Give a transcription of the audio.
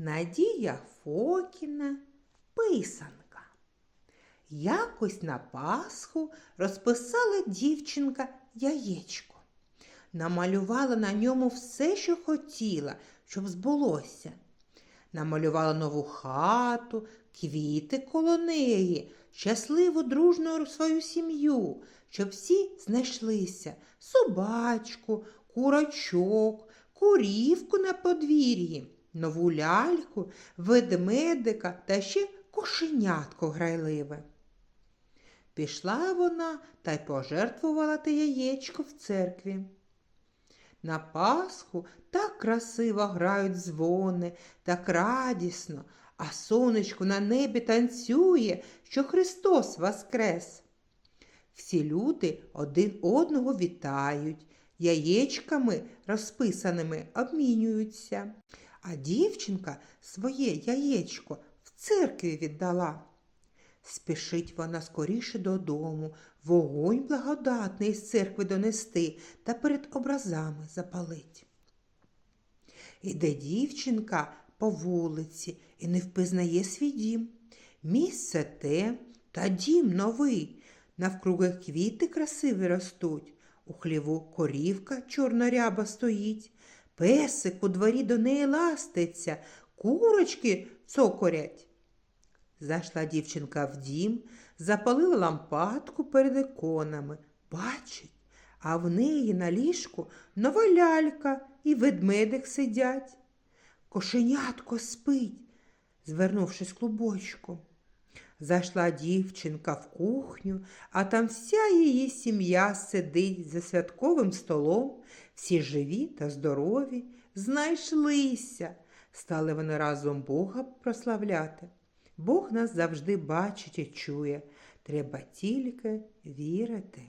Надія Фокіна писанка. Якось на Пасху розписала дівчинка яєчко. Намалювала на ньому все, що хотіла, щоб збулося. Намалювала нову хату, квіти коло неї, щасливу дружну свою сім'ю, щоб всі знайшлися собачку, курочок, курівку на подвір'ї, нову ляльку, ведмедика та ще кошенятко грайливе. Пішла вона та й пожертвувала те яєчко в церкві. На Пасху так красиво грають дзвони, так радісно, а сонечко на небі танцює, що Христос воскрес. Всі люди один одного вітають, яєчками розписаними обмінюються. А дівчинка своє яєчко в церкві віддала. Спішить вона скоріше додому, вогонь благодатний з церкви донести та перед образами запалить. Іде дівчинка по вулиці і не впізнає свій дім. Місце те та дім новий. Навкруги квіти красиві ростуть, у хліву корівка чорноряба стоїть, песик у дворі до неї ластиться, курочки цокорять. Зайшла дівчинка в дім, запалила лампадку перед іконами. Бачить, а в неї на ліжку нова лялька і ведмедик сидять. Кошенятко спить, звернувшись клубочком. Зайшла дівчинка в кухню, а там вся її сім'я сидить за святковим столом, всі живі та здорові, знайшлися. Стали вони разом Бога прославляти. Бог нас завжди бачить і чує. Треба тільки вірити.